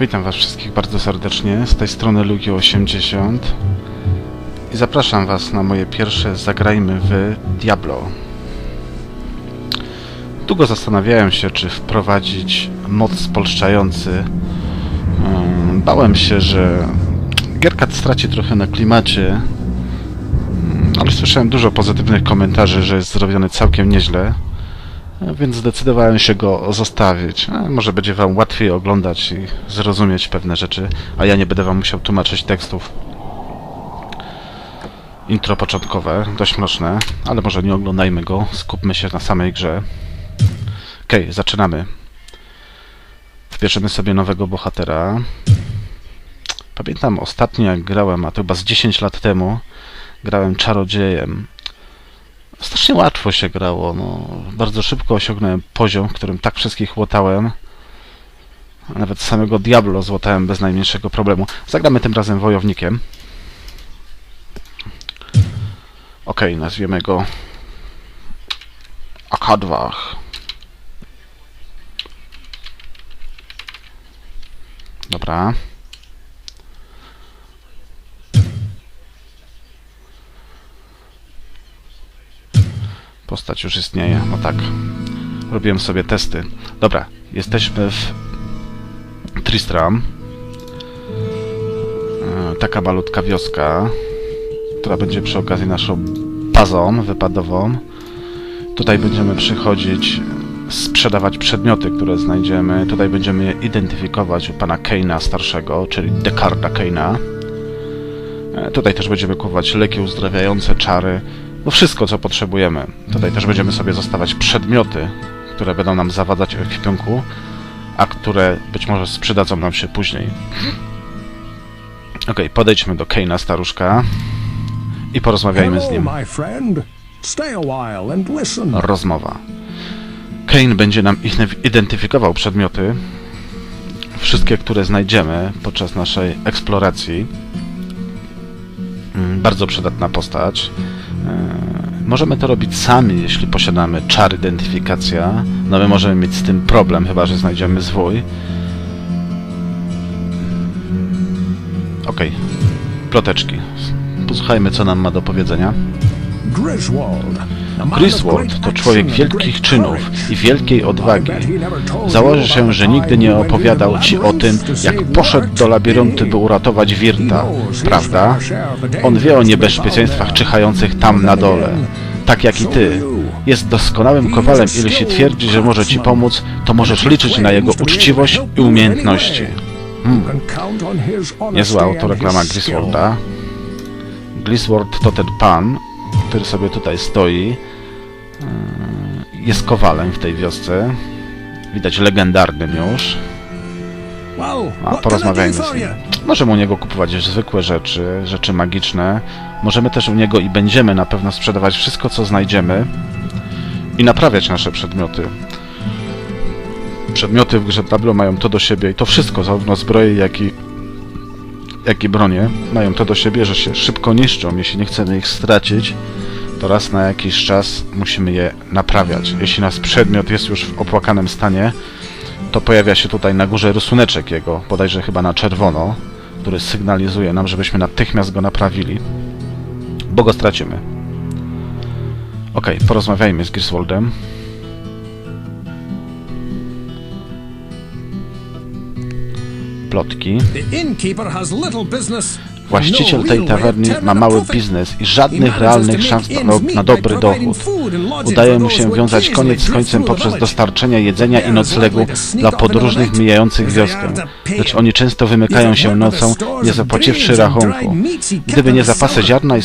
Witam Was wszystkich bardzo serdecznie. Z tej strony Lugi80 i zapraszam Was na moje pierwsze Zagrajmy w Diablo. Długo zastanawiałem się, czy wprowadzić mod spolszczający. Mm, Bałem się, że gierka straci trochę na klimacie, Mm, ale słyszałem dużo pozytywnych komentarzy, że jest zrobiony całkiem nieźle. Więc zdecydowałem się go zostawić. E, Może będzie Wam łatwiej oglądać i zrozumieć pewne rzeczy, a ja nie będę Wam musiał tłumaczyć tekstów. Intro początkowe, dość mroczne, ale może nie oglądajmy go, skupmy się na samej grze. Okej, zaczynamy. Wybierzemy sobie nowego bohatera. Pamiętam ostatnio jak grałem, a to chyba z 10 lat temu, grałem czarodziejem. Strasznie łatwo się grało. No. Bardzo szybko osiągnąłem poziom, w którym tak wszystkich łotałem. A Nawet samego Diablo złotałem bez najmniejszego problemu. Zagramy tym razem wojownikiem. Okej, nazwiemy go Akadwach. Dobra. Postać już istnieje, no tak. Robiłem sobie testy. Dobra, jesteśmy w Tristram. E, Taka malutka wioska, która będzie przy okazji naszą bazą wypadową. Tutaj będziemy przychodzić, sprzedawać przedmioty, które znajdziemy. Tutaj będziemy je identyfikować u pana Keina starszego, czyli Dekarda Keina. E, Tutaj też będziemy kupować leki uzdrawiające, czary, no wszystko, co potrzebujemy. Tutaj też będziemy sobie zostawać przedmioty, które będą nam zawadzać w ekwipunku, a które być może przydadzą nam się później. Okej, podejdźmy do Keina staruszka i porozmawiajmy z nim. Rozmowa. Kane będzie nam ich- identyfikował przedmioty, wszystkie, które znajdziemy podczas naszej eksploracji. Mm, Bardzo przydatna postać. E, Możemy to robić sami, jeśli posiadamy czar identyfikacja. No my możemy mieć z tym problem, chyba że znajdziemy zwój. Okej, ploteczki. Posłuchajmy, co nam ma do powiedzenia. Griswold. Griswold to człowiek wielkich czynów i wielkiej odwagi. Założę się, że nigdy nie opowiadał ci o tym, jak poszedł do labiryntu, by uratować Wirta, prawda? On wie o niebezpieczeństwach czyhających tam na dole, tak jak i ty. Jest doskonałym kowalem i jeśli twierdzi, że może ci pomóc, to możesz liczyć na jego uczciwość i umiejętności. Honesty Niezła autoreklama. Griswolda. Griswold to ten pan, który sobie tutaj stoi. Yy, Jest kowalem w tej wiosce. Widać legendarnym już. A porozmawiajmy z nim. Możemy u niego kupować zwykłe rzeczy, rzeczy magiczne. Możemy też u niego i będziemy na pewno sprzedawać wszystko, co znajdziemy i naprawiać nasze przedmioty. Przedmioty w grze Diablo mają to do siebie i to wszystko, zarówno zbroje, jak i, jak i bronie, mają to do siebie, że się szybko niszczą. Jeśli nie chcemy ich stracić, to raz na jakiś czas musimy je naprawiać. Jeśli nasz przedmiot jest już w opłakanym stanie, to pojawia się tutaj na górze rysuneczek jego, bodajże chyba na czerwono, który sygnalizuje nam, żebyśmy natychmiast go naprawili, bo go stracimy. Okej, porozmawiajmy z Griswoldem. Plotki. Właściciel no tej tawerny ma mały biznes i żadnych realnych szans na, dobry dochód. Udaje mu się wiązać koniec z końcem poprzez dostarczenie jedzenia i noclegu dla podróżnych mijających wioskę. Lecz oni często wymykają się nocą, nie zapłaciwszy rachunku. Gdyby nie zapasy ziarna i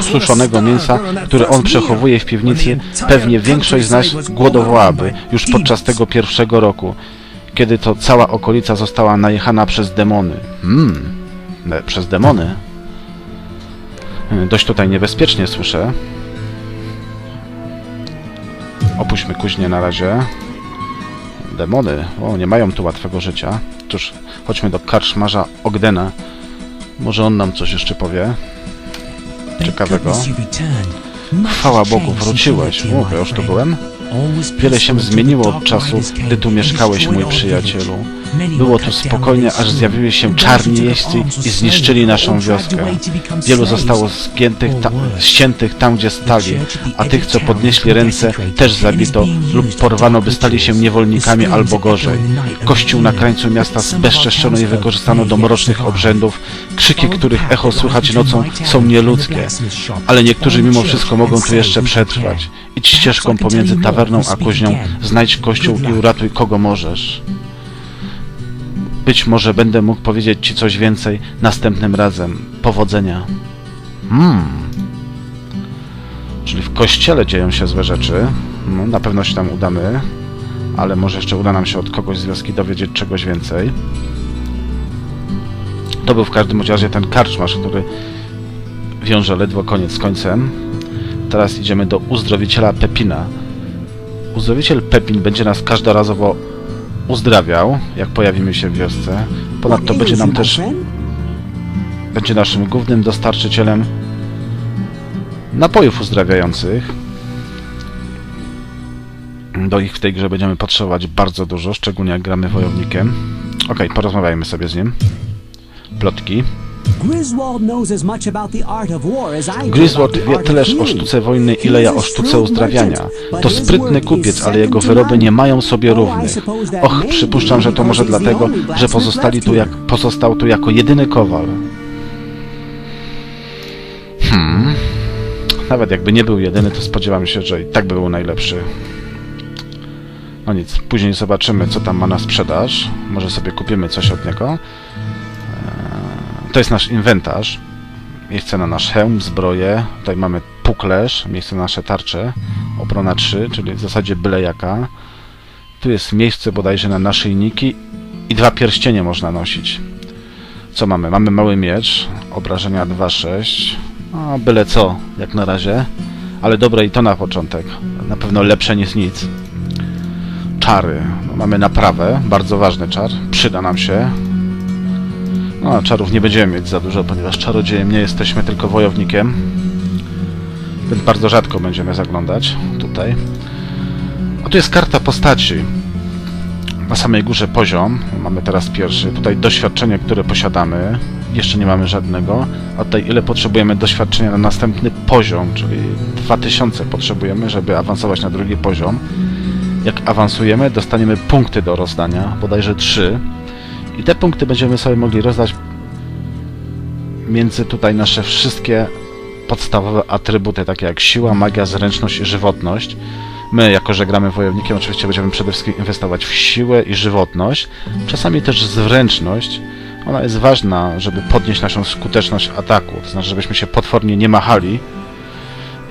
suszonego mięsa, które on przechowuje w piwnicy, pewnie większość z nas głodowałaby już podczas tego pierwszego roku, kiedy to cała okolica została najechana przez demony. Hmm, ne- przez demony? Y, Dość tutaj niebezpiecznie słyszę. Opuśćmy kuźnię na razie. Demony, o, nie mają tu łatwego życia. Cóż, chodźmy do karczmarza Ogdena. Może on nam coś jeszcze powie. Ciekawego. Chwała Bogu, wróciłeś. O, ja już tu byłem. Wiele się zmieniło od czasu, gdy tu mieszkałeś, mój przyjacielu. Było tu spokojnie, aż zjawili się czarni jeźdźcy i zniszczyli naszą wioskę. Wielu zostało zgiętych ta, ściętych tam, gdzie stali, a tych, co podnieśli ręce, też zabito lub porwano, by stali się niewolnikami albo gorzej. Kościół na krańcu miasta zbezczeszczono i wykorzystano do mrocznych obrzędów, krzyki których echo słychać nocą są nieludzkie, ale niektórzy mimo wszystko mogą tu jeszcze przetrwać. Idź ścieżką pomiędzy tawerną a kuźnią, znajdź kościół i uratuj kogo możesz. Być może będę mógł powiedzieć Ci coś więcej następnym razem. Powodzenia. Hmm. Czyli w kościele dzieją się złe rzeczy. No, na pewno się tam udamy. Ale może jeszcze uda nam się od kogoś z wioski dowiedzieć czegoś więcej. To był w każdym razie ten karczmarz, który wiąże ledwo koniec z końcem. Teraz idziemy do uzdrowiciela Pepina. Uzdrowiciel Pepin będzie nas każdorazowo uzdrawiał, jak pojawimy się w wiosce. Ponadto będzie nam też będzie naszym głównym dostarczycielem napojów uzdrawiających. Do ich w tej grze będziemy potrzebować bardzo dużo, szczególnie jak gramy wojownikiem. Okej, porozmawiajmy sobie z nim. Plotki. Griswold wie tyleż o sztuce wojny, ile ja o sztuce uzdrawiania. To sprytny kupiec, ale jego wyroby nie mają sobie równych. Och, przypuszczam, że to może dlatego, że pozostali tu jak, pozostał tu jako jedyny kowal. Hmm. Nawet jakby nie był jedyny, to spodziewam się, że i tak by był najlepszy. No nic, później zobaczymy, co tam ma na sprzedaż. Może sobie kupimy coś od niego. To jest nasz inwentarz. Miejsce na nasz hełm, zbroję. Tutaj mamy puklerz, miejsce na nasze tarcze. Obrona 3, czyli w zasadzie byle jaka. Tu jest miejsce bodajże na naszyjniki i dwa pierścienie można nosić. Co mamy? Mamy mały miecz, obrażenia 2-6. No, byle co, jak na razie. Ale dobre i to na początek. Na pewno lepsze niż nic. Czary. No, mamy naprawę, bardzo ważny czar. Przyda nam się. No, a czarów nie będziemy mieć za dużo, ponieważ czarodziejem nie jesteśmy, tylko wojownikiem. Więc bardzo rzadko będziemy zaglądać tutaj. A tu jest karta postaci. Na samej górze poziom. Mamy teraz pierwszy. Tutaj doświadczenie, które posiadamy. Jeszcze nie mamy żadnego. A tutaj ile potrzebujemy doświadczenia na następny poziom, czyli 2000 potrzebujemy, żeby awansować na drugi poziom. Jak awansujemy, dostaniemy punkty do rozdania, bodajże 3. I te punkty będziemy sobie mogli rozdać między tutaj nasze wszystkie podstawowe atrybuty, takie jak siła, magia, zręczność i żywotność. My, jako że gramy wojownikiem, oczywiście będziemy przede wszystkim inwestować w siłę i żywotność, czasami też zręczność. Ona jest ważna, żeby podnieść naszą skuteczność ataku, to znaczy, żebyśmy się potwornie nie machali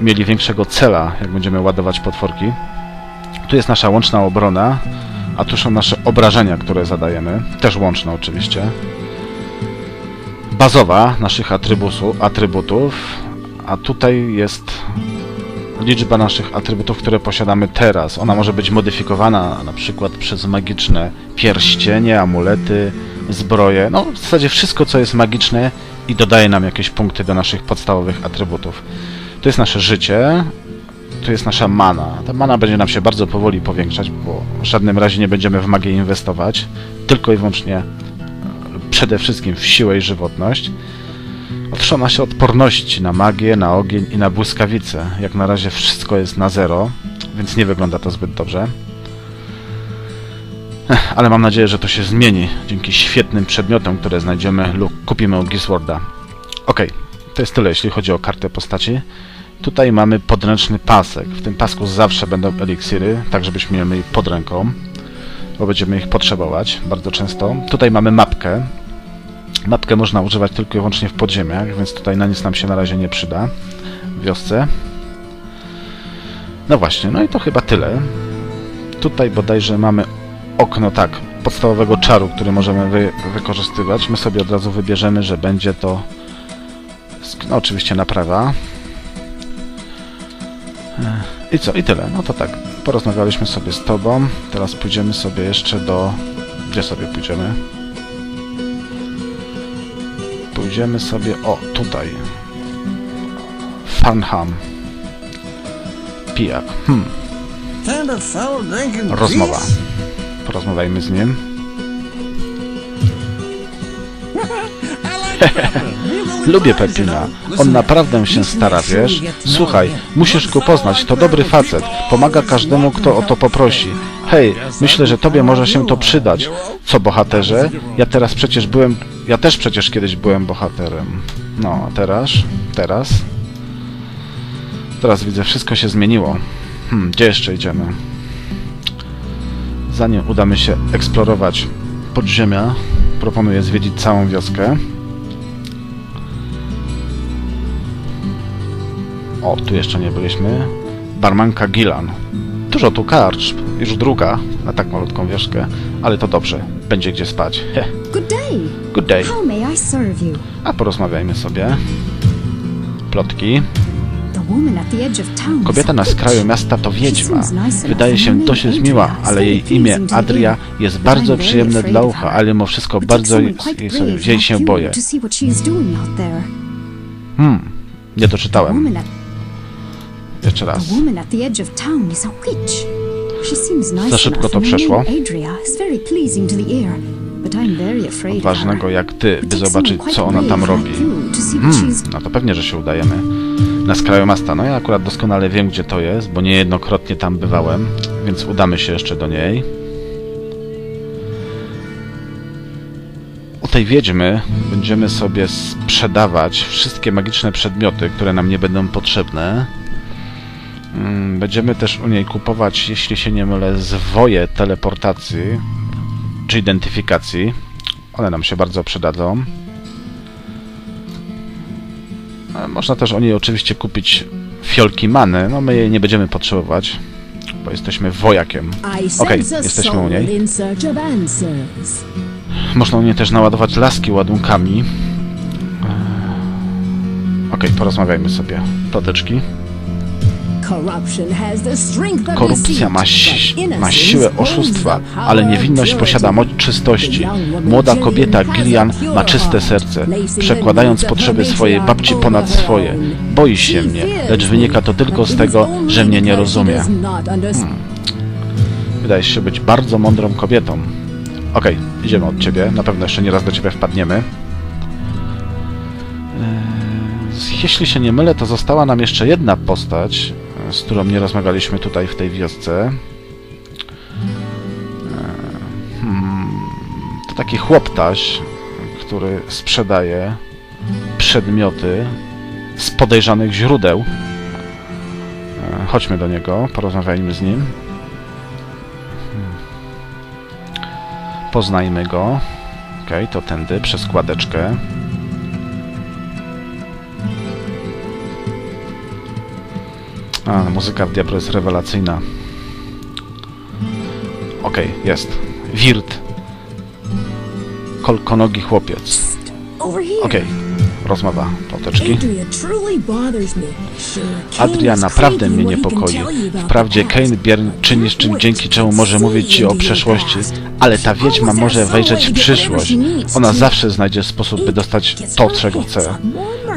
mieli większego cela, jak będziemy ładować potworki. Tu jest nasza łączna obrona, a tu są nasze obrażenia, które zadajemy, też łączne oczywiście. Bazowa naszych atrybutów, a tutaj jest liczba naszych atrybutów, które posiadamy teraz. Ona może być modyfikowana na przykład przez magiczne pierścienie, amulety, zbroje, no w zasadzie wszystko, co jest magiczne i dodaje nam jakieś punkty do naszych podstawowych atrybutów. To jest nasze życie, tu jest nasza mana. Ta mana będzie nam się bardzo powoli powiększać, bo w żadnym razie nie będziemy w magię inwestować, tylko i wyłącznie e, przede wszystkim w siłę i żywotność. Otóż ona się odporności na magię, na ogień i na błyskawice. Jak na razie wszystko jest na zero, więc nie wygląda to zbyt dobrze. Ale mam nadzieję, że to się zmieni dzięki świetnym przedmiotom, które znajdziemy lub kupimy u Gisworda. Okej, to jest tyle, jeśli chodzi o kartę postaci. Tutaj mamy podręczny pasek. W tym pasku zawsze będą eliksiry, tak żebyśmy mieli pod ręką, bo będziemy ich potrzebować bardzo często. Tutaj mamy mapkę. Mapkę można używać tylko i wyłącznie w podziemiach, więc tutaj na nic nam się na razie nie przyda w wiosce. No właśnie, no i to chyba tyle. Tutaj bodajże mamy okno, tak, podstawowego czaru, który możemy wy wykorzystywać. My sobie od razu wybierzemy, że będzie to no, oczywiście naprawa. I co? I tyle. No to tak. Porozmawialiśmy sobie z tobą. Teraz pójdziemy sobie jeszcze do... Gdzie sobie pójdziemy? Pójdziemy sobie... O, tutaj. Fanham. Pijak. Hmm. Rozmowa. Porozmawiajmy z nim. Lubię Pepina. On naprawdę się stara, wiesz? Słuchaj, musisz go poznać, to dobry facet. Pomaga każdemu, kto o to poprosi. Hej, myślę, że tobie może się to przydać. Co bohaterze? Ja teraz przecież byłem... Ja też przecież kiedyś byłem bohaterem. No, a teraz? Teraz? Teraz widzę, wszystko się zmieniło. Hmm, gdzie jeszcze idziemy? Zanim udamy się eksplorować podziemia, proponuję zwiedzić całą wioskę. O, tu jeszcze nie byliśmy. Barmanka Gilan. Dużo tu karczm, już druga na tak malutką wioskę, ale to dobrze, będzie gdzie spać. Heh, Good day. good day. How may I serve you? A porozmawiajmy sobie. Plotki. Kobieta na skraju miasta to wiedźma. Wydaje się her name dosyć Adria miła, is ale jej imię Adria jest bardzo przyjemne dla ucha, ale mimo wszystko bardzo jej się boję. Hmm, nie doczytałem. Jeszcze the raz. woman at the edge of town is a witch. She seems nice Za szybko to przeszło. Adria is very pleasing to the ear. Ważnego jak ty, by zobaczyć, co ona tam robi. Hmm, no to pewnie, że się udajemy. Na skraju miasta. No ja akurat doskonale wiem, gdzie to jest, bo niejednokrotnie tam bywałem, więc udamy się jeszcze do niej. U tej wiedźmy będziemy sobie sprzedawać wszystkie magiczne przedmioty, które nam nie będą potrzebne. Mm, Będziemy też u niej kupować, jeśli się nie mylę, zwoje teleportacji czy identyfikacji. One nam się bardzo przydadzą. Można też o niej oczywiście kupić fiolki many, no my jej nie będziemy potrzebować, bo jesteśmy wojakiem. Okej, a jesteśmy u niej. Można u niej też naładować laski ładunkami. E, Okej, porozmawiajmy sobie. Ploteczki. Korupcja ma, si- ma siłę oszustwa, ale niewinność posiada moc czystości. Młoda kobieta Gillian ma czyste serce, przekładając potrzeby swojej babci ponad swoje. Boi się mnie, lecz wynika to tylko z tego, że mnie nie rozumie. does not understand. Wydaje się być bardzo mądrą kobietą. Okej, idziemy od ciebie. Na pewno jeszcze nie raz do ciebie wpadniemy. Eee, Jeśli się nie mylę, to została nam jeszcze jedna postać, z którą nie rozmawialiśmy tutaj w tej wiosce. Eee, hmm, To taki chłoptaś, który sprzedaje przedmioty z podejrzanych źródeł. Eee, Chodźmy do niego, porozmawiajmy z nim. Poznajmy go. Okej, to tędy, przez składeczkę. A, muzyka w Diablo jest rewelacyjna. Okej, jest. Wirt. Kolkonogi chłopiec. Okej, rozmowa, ploteczki. Adria naprawdę mnie niepokoi. Wprawdzie Kane Biern but czyni that czym, dzięki czemu może mówić ci o przeszłości, ale ta wiedźma może wejrzeć w przyszłość. Ona zawsze znajdzie sposób, by dostać to, czego chce.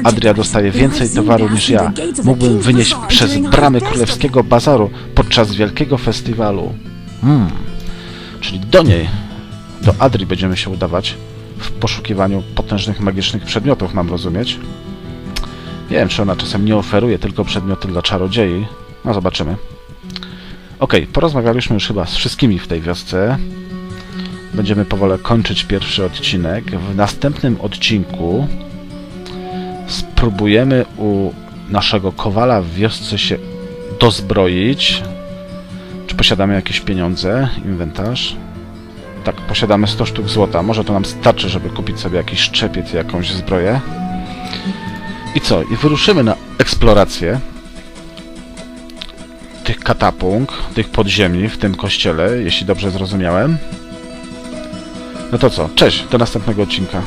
Adria dostaje więcej towaru niż ja. Mógłbym wynieść przez bramy królewskiego bazaru podczas wielkiego festiwalu. Hmm. Czyli do niej, do Adri będziemy się udawać w poszukiwaniu potężnych magicznych przedmiotów, mam rozumieć. Nie wiem, czy ona czasem nie oferuje tylko przedmioty dla czarodziei. No, zobaczymy. Okej, porozmawialiśmy już chyba z wszystkimi w tej wiosce. Będziemy powoli kończyć pierwszy odcinek. W następnym odcinku spróbujemy u naszego kowala w wiosce się dozbroić. Czy posiadamy jakieś pieniądze? Inwentarz. Tak, posiadamy 100 sztuk złota. Może to nam starczy, żeby kupić sobie jakiś szczepiec jakąś zbroję. I co? I wyruszymy na eksplorację tych katapunk, tych podziemi w tym kościele, jeśli dobrze zrozumiałem. No to co? Cześć, do następnego odcinka.